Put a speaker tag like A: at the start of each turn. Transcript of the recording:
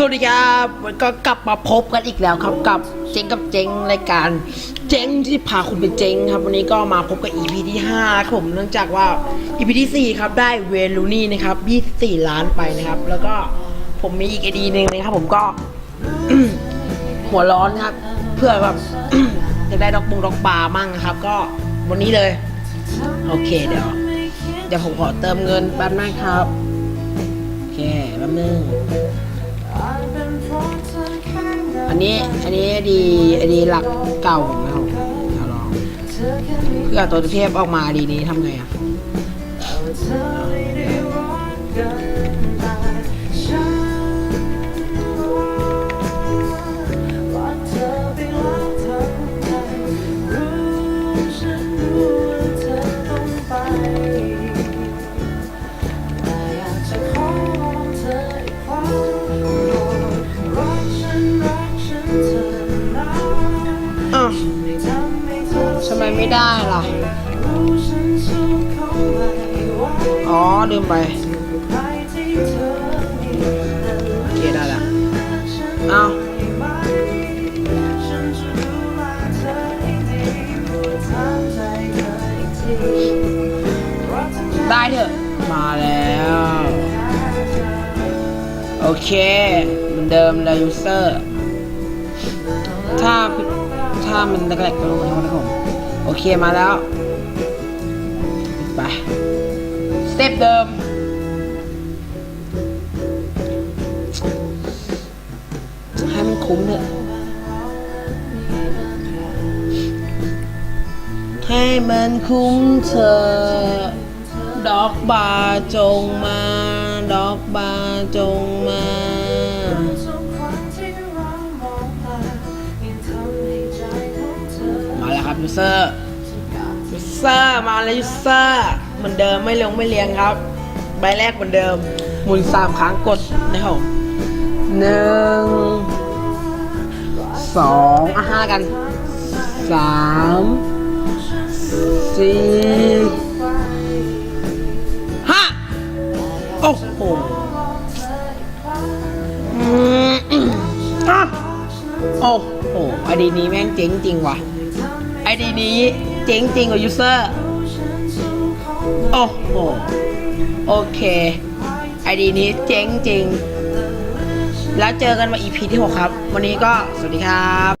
A: สวัสดีครับวันก็กลับมาพบกันอีกแล้วครับกับเจ๊งกับเจ๊งรายการ เจ๊งที่พาคุณไปเจ๊งครับ วันนี้ก็มาพบกับ EP ที่5ครับผมเนื่องจากว่า EP ที่4ครับได้เวลูนี่นะครับ24ล้านไปนะครับ แล้วก็ผมมีอีกไอดีหนึ่งนะครับ ผมก็หัวร้อนครับ เพื่อแบบจะได้ดอกบุงดอกปลามั่งนะครับ ก็วันนี้เลย โอเคเดี๋ยวเดี๋ยวผมขอเติมเงินแป๊บนึงครับ โอเคแป๊บนึง อันนี้อันนี้ดีอันนี้หลักเก่านะครับเราลองเพื่อตัวเทพออกมาดีนี้ทำไงอะ ไมไม่ได้ล่ะ อ๋อลืมไปโอเคได้ละเอ้าได้เถอะ มาแล้ว โอเคเหมือนเดิมเลยยูเซอร์ ถ้า ถ้ามันแรกๆก็รู้นะครับผม โอเคมาแล้ว ไป สเต็ปเดิม ให้มันคุ้มเถอะให้มันคุ้มเธอะดอกบาจงมา ดอกบาจงมา ยูเซอร์ยูเซอร์มาแล้วยูเซอร์เหมือนเดิมไม่ลงไม่เลี้ยงครับ ใบแรกเหมือนเดิม หมุนสามครั้งกดนะครับหนึ่งสองอะห้ากันสามสี่ห้าโอ้โหอืมอะโอ้โหอดีนี้แม่งเจ๋งจริงว่ะ อดีนี้เจ๋งจริงกว่ายูเซอร์ โอ้โห โอเค ไอดีนี้เจ๋งจริง แล้วเจอกันมาอีพีที่ 6 ครับ วันนี้ก็สวัสดีครับ